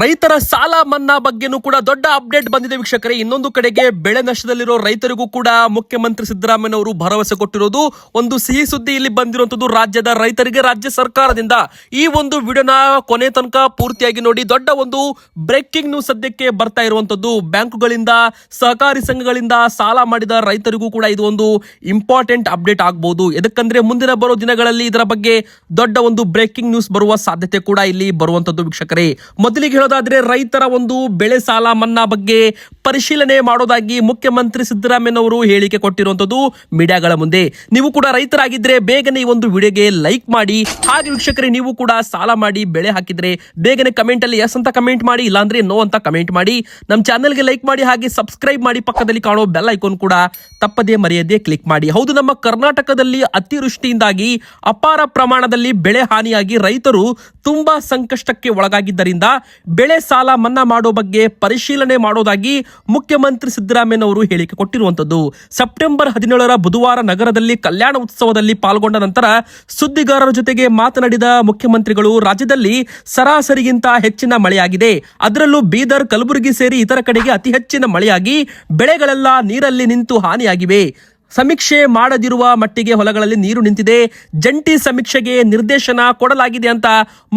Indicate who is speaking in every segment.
Speaker 1: ರೈತರ ಸಾಲ ಮನ್ನಾ ಬಗ್ಗೆನೂ ಕೂಡ ದೊಡ್ಡ ಅಪ್ಡೇಟ್ ಬಂದಿದೆ ವೀಕ್ಷಕರೇ. ಇನ್ನೊಂದು ಕಡೆಗೆ ಬೆಳೆ ನಷ್ಟದಲ್ಲಿರೋ ರೈತರಿಗೂ ಕೂಡ ಮುಖ್ಯಮಂತ್ರಿ ಸಿದ್ದರಾಮಯ್ಯ ಅವರು ಭರವಸೆ ಕೊಟ್ಟಿರೋದು ಒಂದು ಸಿಹಿ ಸುದ್ದಿ ಇಲ್ಲಿ ಬಂದಿರುವಂತದ್ದು ರಾಜ್ಯದ ರೈತರಿಗೆ ರಾಜ್ಯ ಸರ್ಕಾರದಿಂದ ಈ ಒಂದು ವಿಡಿಯೋನ ಕೊನೆ ತನಕ ಪೂರ್ತಿಯಾಗಿ ನೋಡಿ ದೊಡ್ಡ ಒಂದು ಬ್ರೇಕಿಂಗ್ ನ್ಯೂಸ್ ಸದ್ಯಕ್ಕೆ ಬರ್ತಾ ಇರುವಂತದ್ದು ಬ್ಯಾಂಕುಗಳಿಂದ, ಸಹಕಾರಿ ಸಂಘಗಳಿಂದ ಸಾಲ ಮಾಡಿದ ರೈತರಿಗೂ ಕೂಡ ಇದು ಒಂದು ಇಂಪಾರ್ಟೆಂಟ್ ಅಪ್ಡೇಟ್ ಆಗಬಹುದು ಎದಕ್ಕಂದ್ರೆ ಮುಂದಿನ ಬರೋ ದಿನಗಳಲ್ಲಿ ಇದರ ಬಗ್ಗೆ ದೊಡ್ಡ ಒಂದು ಬ್ರೇಕಿಂಗ್ ನ್ಯೂಸ್ ಬರುವ ಸಾಧ್ಯತೆ ಕೂಡ ಇಲ್ಲಿ ಬರುವಂತದ್ದು ವೀಕ್ಷಕರೇ. ಮೊದಲಿಗೆ ಹೇಳೋದಾದ್ರೆ ರೈತರ ಒಂದು ಬೆಳೆ ಸಾಲ ಮನ್ನಾ ಬಗ್ಗೆ ಪರಿಶೀಲನೆ ಮಾಡೋದಾಗಿ ಮುಖ್ಯಮಂತ್ರಿ ಸಿದ್ದರಾಮಯ್ಯನವರು ಹೇಳಿಕೆ ಕೊಟ್ಟಿರುವಂತದ್ದು ಮೀಡಿಯಾಗಳ ಮುಂದೆ. ನೀವು ಕೂಡ ರೈತರಾಗಿದ್ರೆ ಬೇಗನೆ ಈ ಒಂದು ವಿಡಿಯೋಗೆ ಲೈಕ್ ಮಾಡಿ, ಹಾಗೆ ವೀಕ್ಷಕರೇ ನೀವು ಕೂಡ ಸಾಲ ಮಾಡಿ, ಬೆಳೆ ಹಾಕಿದ್ರೆ ಬೇಗನೆ ಕಮೆಂಟ್ ಅಲ್ಲಿ ಎಸ್ ಅಂತ ಕಮೆಂಟ್ ಮಾಡಿ, ಇಲ್ಲಾಂದ್ರೆ ನೋ ಅಂತ ಕಮೆಂಟ್ ಮಾಡಿ. ನಮ್ಮ ಚಾನೆಲ್ಗೆ ಲೈಕ್ ಮಾಡಿ, ಹಾಗೆ ಸಬ್ಸ್ಕ್ರೈಬ್ ಮಾಡಿ, ಪಕ್ಕದಲ್ಲಿ ಕಾಣೋ ಬೆಲ್ ಐಕಾನ್ ಕೂಡ ತಪ್ಪದೇ ಮರೆಯದೆ ಕ್ಲಿಕ್ ಮಾಡಿ. ಹೌದು, ನಮ್ಮ ಕರ್ನಾಟಕದಲ್ಲಿ ಅತಿವೃಷ್ಟಿಯಿಂದಾಗಿ ಅಪಾರ ಪ್ರಮಾಣದಲ್ಲಿ ಬೆಳೆ ಹಾನಿಯಾಗಿ ರೈತರು ತುಂಬಾ ಸಂಕಷ್ಟಕ್ಕೆ ಒಳಗಾಗಿದ್ದರಿಂದ ಬೆಳೆ ಸಾಲ ಮನ್ನಾ ಮಾಡೋ ಬಗ್ಗೆ ಪರಿಶೀಲನೆ ಮಾಡೋದಾಗಿ ಮುಖ್ಯಮಂತ್ರಿ ಸಿದ್ದರಾಮಯ್ಯನವರು ಹೇಳಿಕೆ ಕೊಟ್ಟಿರುವಂತದ್ದು ಸೆಪ್ಟೆಂಬರ್ ಹದಿನೇಳರ ಬುಧವಾರ ನಗರದಲ್ಲಿ ಕಲ್ಯಾಣ ಉತ್ಸವದಲ್ಲಿ ಪಾಲ್ಗೊಂಡ ನಂತರ ಸುದ್ದಿಗಾರರ ಜೊತೆಗೆ ಮಾತನಾಡಿದ ಮುಖ್ಯಮಂತ್ರಿಗಳು, ರಾಜ್ಯದಲ್ಲಿ ಸರಾಸರಿಗಿಂತ ಹೆಚ್ಚಿನ ಮಳೆಯಾಗಿದೆ. ಅದರಲ್ಲೂ ಬೀದರ್, ಕಲಬುರಗಿ ಸೇರಿ ಇತರ ಕಡೆಗೆ ಅತಿ ಹೆಚ್ಚಿನ ಮಳೆಯಾಗಿ ಬೆಳೆಗಳೆಲ್ಲ ನೀರಲ್ಲಿ ನಿಂತು ಹಾನಿಯಾಗಿವೆ. ಸಮೀಕ್ಷೆ ಮಾಡದಿರುವ ಮಟ್ಟಿಗೆ ಹೊಲಗಳಲ್ಲಿ ನೀರು ನಿಂತಿದೆ. ಜಂಟಿ ಸಮೀಕ್ಷೆಗೆ ನಿರ್ದೇಶನ ಕೊಡಲಾಗಿದೆ ಅಂತ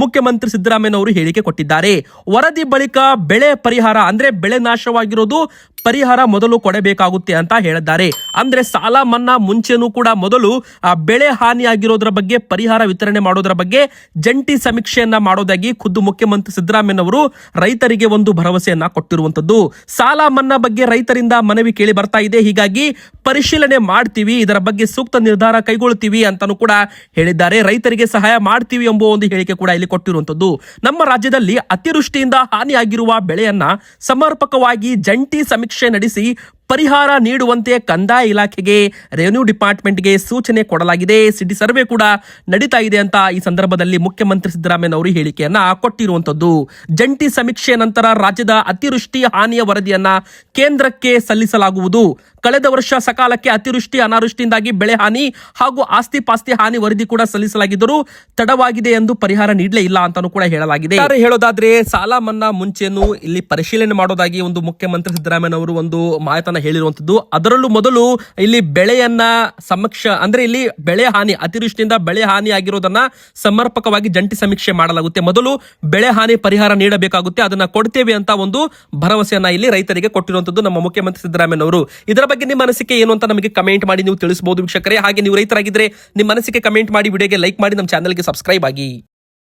Speaker 1: ಮುಖ್ಯಮಂತ್ರಿ ಸಿದ್ದರಾಮಯ್ಯನವರು ಹೇಳಿಕೆ ಕೊಟ್ಟಿದ್ದಾರೆ. ವರದಿ ಬಳಿಕ ಬೆಳೆ ಪರಿಹಾರ, ಅಂದ್ರೆ ಬೆಳೆ ನಾಶವಾಗಿರೋದು ಪರಿಹಾರ ಮೊದಲು ಕೊಡಬೇಕಾಗುತ್ತೆ ಅಂತ ಹೇಳಿದ್ದಾರೆ. ಅಂದ್ರೆ ಸಾಲ ಮನ್ನಾ ಮುಂಚೆನೂ ಕೂಡ ಮೊದಲು ಬೆಳೆ ಹಾನಿಯಾಗಿರೋದ್ರ ಬಗ್ಗೆ, ಪರಿಹಾರ ವಿತರಣೆ ಮಾಡೋದ್ರ ಬಗ್ಗೆ ಜಂಟಿ ಸಮೀಕ್ಷೆಯನ್ನ ಮಾಡೋದಾಗಿ ಖುದ್ದು ಮುಖ್ಯಮಂತ್ರಿ ಸಿದ್ದರಾಮಯ್ಯನವರು ರೈತರಿಗೆ ಒಂದು ಭರವಸೆಯನ್ನ ಕೊಟ್ಟಿರುವಂತದ್ದು ಸಾಲ ಮನ್ನಾ ಬಗ್ಗೆ ರೈತರಿಂದ ಮನವಿ ಕೇಳಿ ಬರ್ತಾ ಇದೆ. ಹೀಗಾಗಿ ಪರಿಶೀಲನೆ ಮಾಡ್ತೀವಿ, ಇದರ ಬಗ್ಗೆ ಸೂಕ್ತ ನಿರ್ಧಾರ ಕೈಗೊಳ್ತೀವಿ ಅಂತಾನೂ ಕೂಡ ಹೇಳಿದ್ದಾರೆ. ರೈತರಿಗೆ ಸಹಾಯ ಮಾಡ್ತೀವಿ ಎಂಬ ಒಂದು ಹೇಳಿಕೆ ಕೂಡ ಇಲ್ಲಿ ಕೊಟ್ಟಿರುವಂತದ್ದು ನಮ್ಮ ರಾಜ್ಯದಲ್ಲಿ ಅತಿವೃಷ್ಟಿಯಿಂದ ಹಾನಿಯಾಗಿರುವ ಬೆಳೆಯನ್ನ ಸಮರ್ಪಕವಾಗಿ ಜಂಟಿ ಸಮೀಕ್ಷೆ ನಡೆಸಿ ಪರಿಹಾರ ನೀಡುವಂತೆ ಕಂದಾಯ ಇಲಾಖೆಗೆ ರೆವೆನ್ಯೂ ಡಿಪಾರ್ಟ್ಮೆಂಟ್ಗೆ ಸೂಚನೆ ಕೊಡಲಾಗಿದೆ. ಸಿಟಿ ಸರ್ವೆ ಕೂಡ ನಡೀತಾ ಇದೆ ಅಂತ ಈ ಸಂದರ್ಭದಲ್ಲಿ ಮುಖ್ಯಮಂತ್ರಿ ಸಿದ್ದರಾಮಯ್ಯ ಅವರು ಹೇಳಿಕೆಯನ್ನ ಕೊಟ್ಟಿರುವಂತದ್ದು. ಜಂಟಿ ಸಮೀಕ್ಷೆ ನಂತರ ರಾಜ್ಯದ ಅತಿವೃಷ್ಟಿ ಹಾನಿಯ ವರದಿಯನ್ನ ಕೇಂದ್ರಕ್ಕೆ ಸಲ್ಲಿಸಲಾಗುವುದು. ಕಳೆದ ವರ್ಷ ಸಕಾಲಕ್ಕೆ ಅತಿವೃಷ್ಟಿ ಅನಾವೃಷ್ಟಿಯಿಂದಾಗಿ ಬೆಳೆ ಹಾನಿ ಹಾಗೂ ಆಸ್ತಿ ಪಾಸ್ತಿ ಹಾನಿ ವರದಿ ಕೂಡ ಸಲ್ಲಿಸಲಾಗಿದ್ದರೂ ತಡವಾಗಿದೆ ಎಂದು ಪರಿಹಾರ ನೀಡಲೇ ಇಲ್ಲ ಅಂತಾನು ಕೂಡ ಹೇಳಲಾಗಿದೆ. ಹೇಳೋದಾದ್ರೆ ಸಾಲ ಮನ್ನಾ ಮುಂಚೆಯನ್ನು ಇಲ್ಲಿ ಪರಿಶೀಲನೆ ಮಾಡೋದಾಗಿ ಒಂದು ಮುಖ್ಯಮಂತ್ರಿ ಸಿದ್ದರಾಮಯ್ಯ ಅವರು ಒಂದು ಮಾತನ್ನ ಹೇಳಿರುವಂತದ್ದು. ಅದರಲ್ಲೂ ಮೊದಲು ಇಲ್ಲಿ ಬೆಳೆಯನ್ನ ಸಮಕ್ಷ, ಅಂದ್ರೆ ಇಲ್ಲಿ ಬೆಳೆ ಹಾನಿ, ಅತಿವೃಷ್ಟಿಯಿಂದ ಬೆಳೆ ಹಾನಿ ಆಗಿರೋದನ್ನ ಸಮರ್ಪಕವಾಗಿ ಜಂಟಿ ಸಮೀಕ್ಷೆ ಮಾಡಲಾಗುತ್ತೆ. ಮೊದಲು ಬೆಳೆ ಹಾನಿ ಪರಿಹಾರ ನೀಡಬೇಕಾಗುತ್ತೆ. ಅದನ್ನ ಕೊಡ್ತೇವೆ ಅಂತ ಒಂದು ಭರವಸೆಯನ್ನ ಇಲ್ಲಿ ರೈತರಿಗೆ ಕೊಟ್ಟಿರುವಂತದ್ದು ನಮ್ಮ ಮುಖ್ಯಮಂತ್ರಿ ಸಿದ್ದರಾಮಯ್ಯ ಅವರು ಇದರ ಬಗ್ಗೆ ನಿಮ್ಮ ಅನಿಸಿಕೆ ಏನು ಅಂತ ನಮಗೆ ಕಮೆಂಟ್ ಮಾಡಿ ನೀವು ತಿಳಿಸಬಹುದು ವೀಕ್ಷಕರೇ. ಹಾಗೆ ನೀವು ರೈತರಾಗಿದ್ರೆ ನಿಮ್ಮ ಅನಿಸಿಕೆ ಕಮೆಂಟ್ ಮಾಡಿ ವಿಡಿಯೋಗೆ ಲೈಕ್ ಮಾಡಿ ನಮ್ಮ ಚಾನಲ್ಗೆ ಸಬ್ಸ್ಕ್ರೈಬ್ ಆಗಿ.